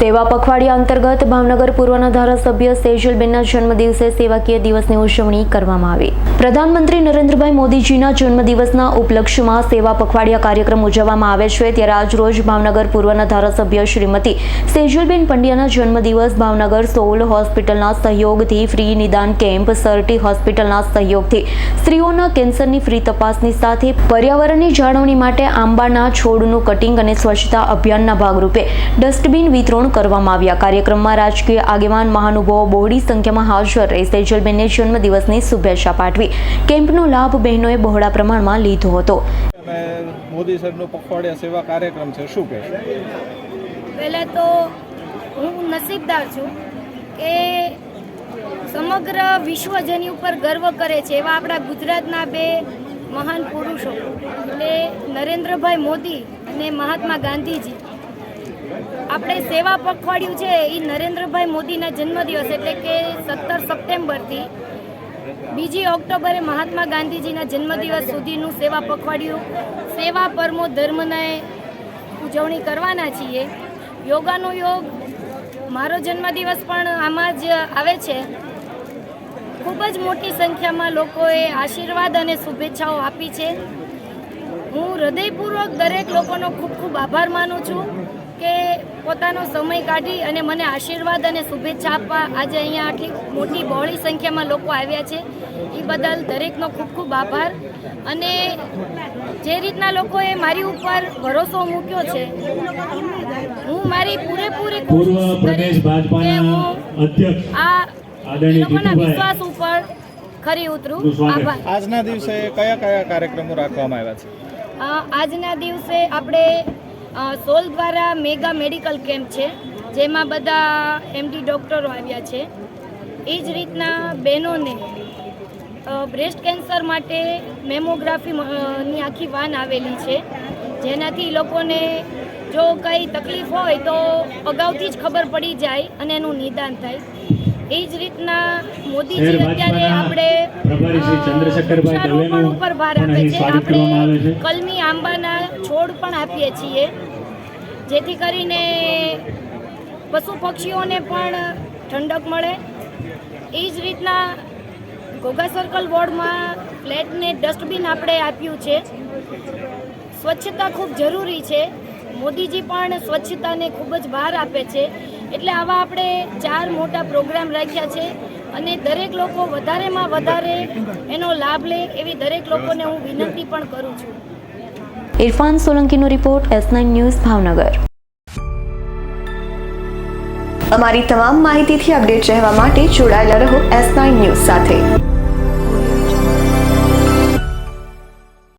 સેવા પખવાડિયા અંતર્ગત ભાવનગર પૂર્વના ધારાસભ્ય સેજલબેનના જન્મદિવસે સેવાકીય દિવસની ઉજવણી કરવામાં આવી. પ્રધાનમંત્રી નરેન્દ્રભાઈ મોદીજીના જન્મદિવસના ઉપલક્ષ્યમાં સેવા પખવાડિયા કાર્યક્રમ ઉજવવામાં આવે છે, ત્યારે આજરોજ ભાવનગર પૂર્વના ધારાસભ્ય શ્રીમતી સેજલબેન પંડ્યાના જન્મદિવસ ભાવનગર સોલ હોસ્પિટલના સહયોગથી ફ્રી નિદાન કેમ્પ, સરટી હોસ્પિટલના સહયોગથી સ્ત્રીઓના કેન્સરની ફ્રી તપાસની સાથે પર્યાવરણની જાળવણી માટે આંબાના છોડનું કટિંગ અને સ્વચ્છતા અભિયાનના ભાગરૂપે ડસ્ટબિન વિતરણ કરવામાં આવ્યા. કાર્યક્રમમાં રાજકીય આગેવાન મહાનુભાવો બહોળી સંખ્યામાં હાજર રહી. સેજલબેનને જન્મદિવસની શુભેચ્છા પાઠવી. કેમ્પનો લાભ બહેનોએ બહોળા પ્રમાણમાં લીધો હતો. મોદી સાહેબનો પખવાડિયા સેવા કાર્યક્રમ છે શું કહેશો? પહેલાં તો હું નસીબદાર છું કે સમગ્ર વિશ્વ જેની ઉપર ગર્વ કરે છે એવા આપણા ગુજરાતના બે મહાન પુરુષો એટલે નરેન્દ્રભાઈ મોદી અને મહાત્મા ગાંધીજી. આપણે સેવા પખવાડિયું છે એ નરેન્દ્રભાઈ મોદીના જન્મદિવસ એટલે કે સત્તર સપ્ટેમ્બરથી બીજી ઓક્ટોબરે મહાત્મા ગાંધીજીના જન્મદિવસ સુધીનું સેવા પખવાડિયું. સેવા પરમો ધર્મને ઉજવણી કરવાના છીએ. યોગાનો યોગ મારો જન્મદિવસ પણ આમાં જ આવે છે. ખૂબ જ મોટી સંખ્યામાં લોકોએ આશીર્વાદ અને શુભેચ્છાઓ આપી છે. હું હૃદયપૂર્વક દરેક લોકોનો ખૂબ ખૂબ આભાર માનું છું. કે પોતાનો સમય કાઢી અને મને આશીર્વાદ અને શુભેચ્છા આપવા આજે અહીંયા આટલી મોટી બહોળી સંખ્યામાં લોકો આવ્યા છે. એ બદલ દરેકનો ખૂબ ખૂબ આભાર. અને જે રીતના લોકોએ મારી ઉપર ભરોસો મૂક્યો છે હું મારી પૂરેપૂરી પૂર્વ પ્રદેશ ભાજપાના હું અધ્યક્ષ આ લોકોના વિશ્વાસ ઉપર ખરી ઉતરું. આભાર. આજના દિવસે કયા કયા કાર્યક્રમો રાખવામાં આવ્યા છે? આજના દિવસે આપણે સોલ દ્વારા મેગા મેડિકલ કેમ્પ છે, જેમાં બધા એમડી ડૉક્ટરો આવ્યા છે. એ જ રીતના બહેનોને બ્રેસ્ટ કેન્સર માટે મેમોગ્રાફી ની આખી વાન આવેલી છે. જેનાથી લોકોને જો કંઈ તકલીફ હોય તો અગાઉથી જ ખબર પડી જાય અને એનું નિદાન થાય. એ જ રીતના મોદીજી અત્યારે આપણે વૃક્ષારોપણ ઉપર ભાર આપે છે. આપણે કલમી આંબાના છોડ પણ આપીએ છીએ. જેથી કરીને પશુ પક્ષીઓને પણ ઠંડક મળે. એ જ રીતના ઘોઘા સર્કલ વોર્ડમાં ફ્લેટને ડસ્ટબિન આપણે આપ્યું છે. સ્વચ્છતા ખૂબ જરૂરી છે. મોદીજી પણ સ્વચ્છતાને ખૂબ જ ભાર આપે છે. એટલે આવા આપણે ચાર મોટા પ્રોગ્રામ રાખ્યા છે અને દરેક લોકો વધારેમાં વધારે એનો લાભ લે એવી દરેક લોકોને હું વિનંતી પણ કરું છું. Irfan સોલંકીનો report S nine news Bhavnagar. અમારી તમામ માહિતીથી અપડેટ રહેવા માટે જોડાયેલા રહો એસ નાઇન ન્યૂઝ સાથે.